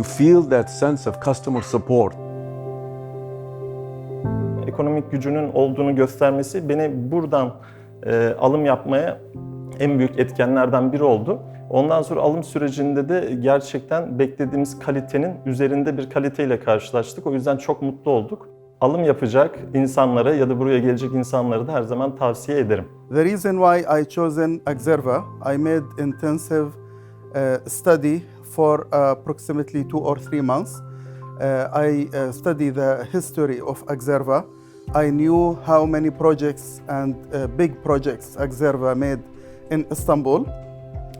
You feel that sense of customer support. Ekonomik gücünün olduğunu göstermesi beni buradan e, alım yapmaya en büyük etkenlerden biri oldu. Ondan sonra alım sürecinde de gerçekten beklediğimiz kalitenin üzerinde bir kaliteyle karşılaştık. O yüzden çok mutlu olduk. Alım yapacak insanlara ya da buraya gelecek insanlara da her zaman tavsiye ederim. The reason why I chosen Axerva, I made intensive uh, study for approximately two or three months. Uh, I uh, studied the history of Axerva. I knew how many projects and uh, big projects Axerva made in Istanbul.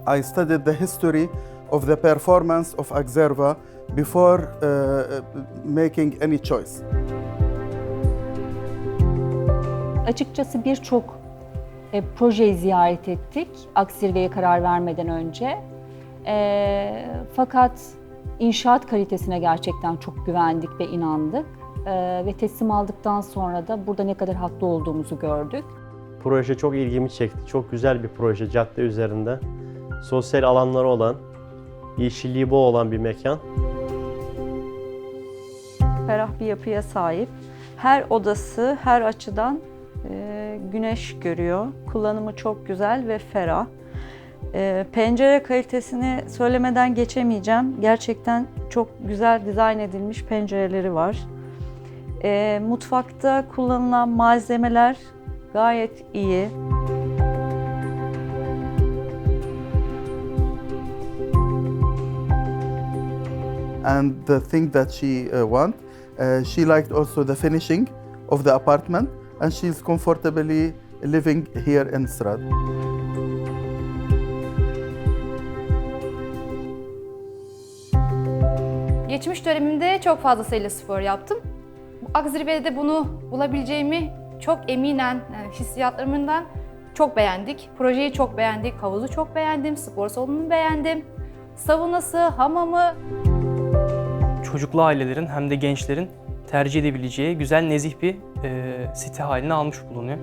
I studied the history of the performance of Axerva before uh, making any choice. Açıkçası birçok e, projeyi ziyaret ettik Aksirve'ye karar vermeden önce. E, fakat inşaat kalitesine gerçekten çok güvendik ve inandık. E, ve teslim aldıktan sonra da burada ne kadar haklı olduğumuzu gördük. Proje çok ilgimi çekti. Çok güzel bir proje cadde üzerinde. Sosyal alanları olan, yeşilliği bol olan bir mekan. ferah bir yapıya sahip. Her odası her açıdan e, güneş görüyor. Kullanımı çok güzel ve ferah. E, pencere kalitesini söylemeden geçemeyeceğim. Gerçekten çok güzel dizayn edilmiş pencereleri var. E, mutfakta kullanılan malzemeler gayet iyi. and the thing that she uh, want. Uh, she liked also the finishing of the apartment, and she's comfortably living here in Srad. Geçmiş dönemimde çok fazlasıyla spor yaptım. Akzirve'de bunu bulabileceğimi çok eminen, yani hissiyatlarımdan çok beğendik. Projeyi çok beğendik, havuzu çok beğendim, spor salonunu beğendim. Savunası, hamamı, çocuklu ailelerin hem de gençlerin tercih edebileceği güzel nezih bir e, site haline almış bulunuyor.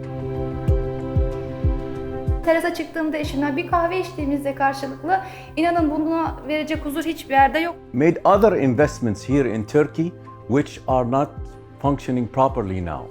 Terasa çıktığımda eşimle bir kahve içtiğimizde karşılıklı inanın buna verecek huzur hiçbir yerde yok. Made other investments here in Turkey which are not functioning properly now.